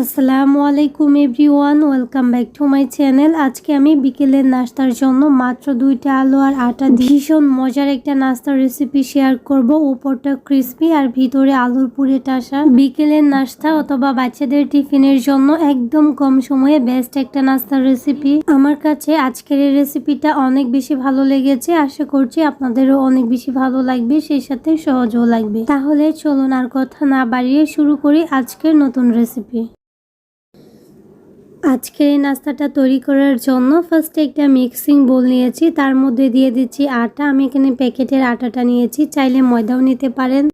আসসালামু আলাইকুম everyone, welcome back to my channel. আজকে আমি বিকেলের নাস্তার জন্য মাত্র দুইটা আলু আর আটা ভীষণ মজার একটা নাস্তার রেসিপি শেয়ার করব। উপরটা ক্রিস্পি আর ভিতরে আলুর পুরে টাসা বিকেলের নাস্তা অথবা বাচ্চাদের টিফিনের জন্য একদম কম সময়ে বেস্ট একটা নাস্তার রেসিপি আমার কাছে আজকের এই রেসিপিটা অনেক বেশি ভালো লেগেছে। আশা করছি আপনাদেরও অনেক বেশি ভালো লাগবে, সেই সাথে সহজও লাগবে। তাহলে চলুন আর কথা না বাড়িয়ে শুরু করি আজকের নতুন রেসিপি আজকের এই নাস্তাটা তৈরি করার জন্য ফার্স্টে একটা মিক্সিং বোল নিয়েছি। তার মধ্যে দিয়ে দিচ্ছি আটা। আমি এখানে প্যাকেটের আটাটা নিয়েছি। চাইলে ময়দাও নিতে পারেন।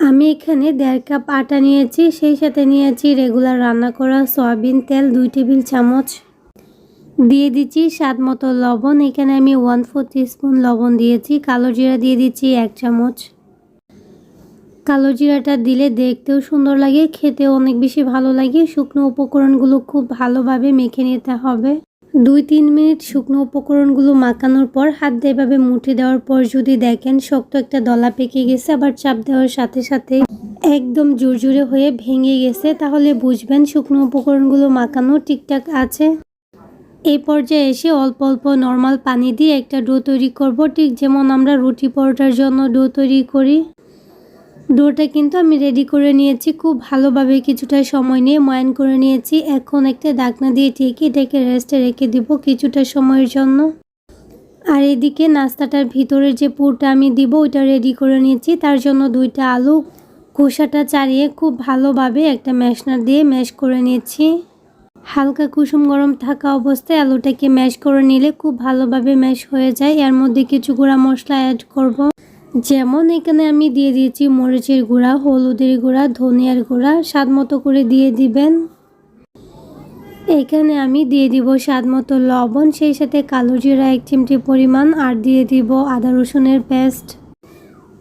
আমি এখানে দেড় কাপ আটা নিয়েছি। সেই সাথে নিয়েছি রেগুলার রান্না করা সয়াবিন তেল, দুই টেবিল চামচ। দিয়ে দিচ্ছি স্বাদ মতো লবণ। এখানে আমি ওয়ান ফোর স্পুন লবণ দিয়েছি। কালো জিরা দিয়ে দিচ্ছি এক চামচ। কালো জিরাটা দিলে দেখতেও সুন্দর লাগে, খেতেও অনেক বেশি ভালো লাগে। শুকনো উপকরণগুলো খুব ভালোভাবে মেখে নিতে হবে। দুই তিন মিনিট শুকনো উপকরণগুলো মাখানোর পর হাত দিয়ে এভাবে মুঠি দেওয়ার পর যদি দেখেন শক্ত একটা দলা পেকে গেছে, আবার চাপ দেওয়ার সাথে সাথে একদম জোরজোরে হয়ে ভেঙে গেছে, তাহলে বুঝবেন শুকনো উপকরণগুলো মাখানো ঠিকঠাক আছে। এই পর্যায়ে এসে অল্প অল্প নর্মাল পানি দিয়ে একটা ডো তৈরি করব। ঠিক যেমন আমরা রুটি পরোটার জন্য ডো তৈরি করি। ডোটা কিন্তু আমি রেডি করে নিয়েছি। খুব ভালোভাবে কিছুটা সময় নিয়ে ময়ান করে নিয়েছি। এখন একটা ডাকনা দিয়ে ঠেকে এটাকে রেস্টে রেখে দিব কিছুটা সময়ের জন্য। আর এদিকে নাস্তাটার ভিতরে যে পুরটা আমি দিব, ওইটা রেডি করে নিয়েছি। তার জন্য দুইটা আলু খোসাটা চাড়িয়ে খুব ভালোভাবে একটা ম্যাশনার দিয়ে ম্যাশ করে নিয়েছি। হালকা কুসুম গরম থাকা অবস্থায় আলুটাকে ম্যাশ করে নিলে খুব ভালোভাবে ম্যাশ হয়ে যায়। এর মধ্যে কিছু গুঁড়া মশলা অ্যাড করব। যেমন এখানে আমি দিয়ে দিয়েছি মরিচের গুঁড়া, হলুদের গুঁড়া, ধনিয়ার গুঁড়া, স্বাদ মতো করে দিয়ে দিবেন। এখানে আমি দিয়ে দিব স্বাদ মতো লবণ, সেই সাথে কালো জিরা, এক চিমটি পরিমাণ, আর দিয়ে দিব আদা রসুনের পেস্ট।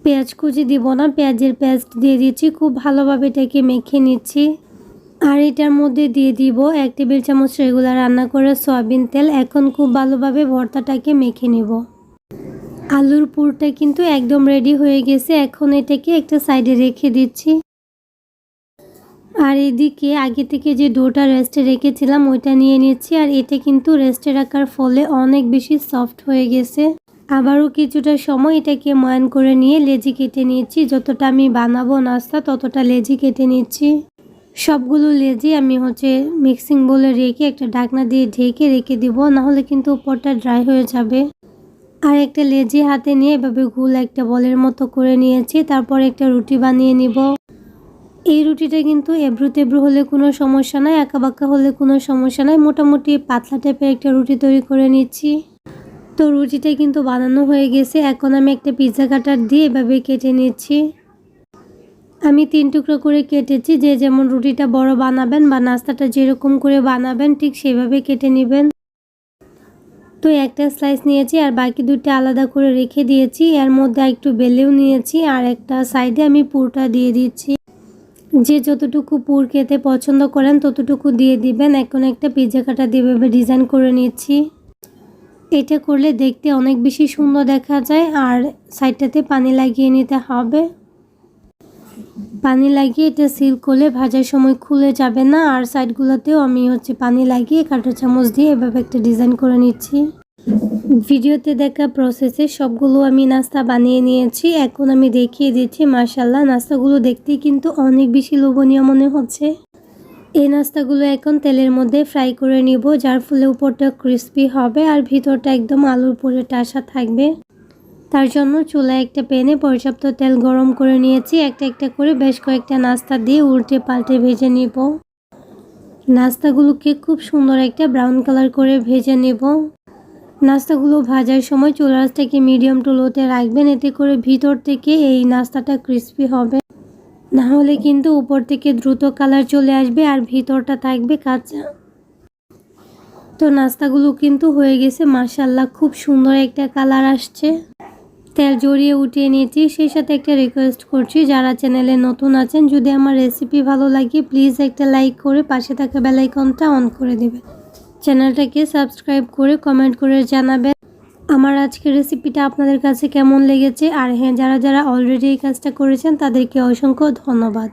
পেঁয়াজ কুচি দিব না, পেঁয়াজের পেস্ট দিয়ে দিচ্ছি, খুব ভালোভাবে এটাকে মেখে নিচ্ছি। আর এটার মধ্যে দিয়ে দিব এক টেবিল চামচ রেগুলার রান্না করে সয়াবিন তেল, এখন খুব ভালোভাবে ভর্তাটাকে মেখে নেব। আলুর পুরটা কিন্তু একদম রেডি হয়ে গেছে। এখন এটাকে একটা সাইডে রেখে দিচ্ছি। আর এদিকে আগে থেকে যে ডোটা রেস্টে রেখেছিলাম, ওইটা নিয়ে নিচ্ছি। আর এটা কিন্তু রেস্টে রাখার ফলে অনেক বেশি সফট হয়ে গেছে। আবারও কিছুটা সময় এটাকে ময়ান করে নিয়ে লেজি কেটে নিয়েছি যতটা আমি বানাবো নাস্তা, ততটা লেজি কেটে নিচ্ছি। সবগুলো লেজি আমি হচ্ছে মিক্সিং বলে রেখে একটা ঢাকনা দিয়ে ঢেকে রেখে দিব। নাহলে কিন্তু উপরটা ড্রাই হয়ে যাবে। আর একটা লেজি হাতে নিয়ে এভাবে গুল একটা বলের মতো করে নিয়েছি, তারপর একটা রুটি বানিয়ে নিব। এই রুটিটা কিন্তু এবড়ো তেব্রু হলে কোনো সমস্যা নাই বাঁকা হলে কোনো সমস্যা নাই, মোটামুটি পাতলা টাইপের একটা রুটি তৈরি করে নিচ্ছি। তো রুটিটা কিন্তু বানানো হয়ে গেছে, এখন আমি একটা পিৎজা কাটার দিয়ে এভাবে কেটে নিচ্ছি। আমি তিন টুকরো করে কেটেছি, যে যেমন রুটিটা বড় বানাবেন বা নাস্তাটা যেরকম করে বানাবেন, ঠিক সেভাবে কেটে নেবেন। তো একটা স্লাইস নিয়েছি আর বাকি দুটো আলাদা করে রেখে দিয়েছি। এর মধ্যে একটু বেলেও নিয়েছি আর একটা সাইডে আমি পুরটা দিয়ে দিচ্ছি। যে যতটুকু পুর খেতে পছন্দ করেন ততটুকু দিয়ে দিবেন। এখন একটা পিৎজা কাটা দিয়ে ডিজাইন করে নিচ্ছি। এটা করলে দেখতে অনেক বেশি সুন্দর দেখা যায় আর সাইডটাতে পানি লাগিয়ে নিতে হবে। পানি লাগিয়ে এটা সিল করলে ভাজার সময় খুলে যাবে না। আর সাইডগুলোতেও আমি হচ্ছে পানি লাগিয়ে কাঁটা চামচ দিয়ে এভাবে একটা ডিজাইন করে নিচ্ছি। ভিডিওতে দেখা প্রসেসে সবগুলো আমি নাস্তা বানিয়ে নিয়েছি। এখন আমি দেখিয়ে দিচ্ছি মার্শাল্লাহ নাস্তাগুলো দেখতে কিন্তু অনেক বেশি লোভনীয় মনে হচ্ছে। এই নাস্তাগুলো এখন তেলের মধ্যে ফ্রাই করে নিব, যার ফলে উপরটা ক্রিস্পি হবে আর ভিতরটা একদম আলুর পরে টাসা থাকবে। তার জন্য চুলায় একটা প্যানে পর্যাপ্ত তেল গরম করে নিয়েছি। একটা একটা করে বেশ কয়েকটা নাস্তা দিয়ে উল্টে পাল্টে ভেজে নিব। নাস্তাগুলোকে খুব সুন্দর একটা ব্রাউন কালার করে ভেজে নেব। নাস্তাগুলো ভাজার সময় চুলাসটাকে মিডিয়াম টু লোতে রাখবেন। এতে করে ভিতর থেকে এই নাস্তাটা ক্রিস্পি হবে। না হলে কিন্তু উপর থেকে দ্রুত কালার চলে আসবে আর ভিতরটা থাকবে কাঁচা। তো নাস্তাগুলো কিন্তু হয়ে গেছে। মাসাল্লাহ খুব সুন্দর একটা কালার আসছে। তেল জড়িয়ে উঠিয়ে নিয়েছি। সেই সাথে একটা রিকোয়েস্ট করছি, যারা চ্যানেলে নতুন আছেন, যদি আমার রেসিপি ভালো লাগে প্লিজ একটা লাইক করে পাশে থাকা বেলাইকনটা অন করে দেবে চ্যানেলটাকে সাবস্ক্রাইব করে কমেন্ট করে জানাবেন আমার আজকের রেসিপিটা আপনাদের কাছে কেমন লেগেছে। আর হ্যাঁ যারা যারা অলরেডি এই কাজটা করেছেন, তাদেরকে অসংখ্য ধন্যবাদ।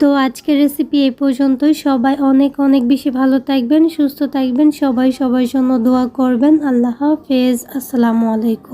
তো আজকের রেসিপি এই পর্যন্তই। সবাই অনেক অনেক বেশি ভালো থাকবেন, সুস্থ থাকবেন। সবাই সবার জন্য দোয়া করবেন। আল্লাহ হাফেজ। আসসালামু আলাইকুম।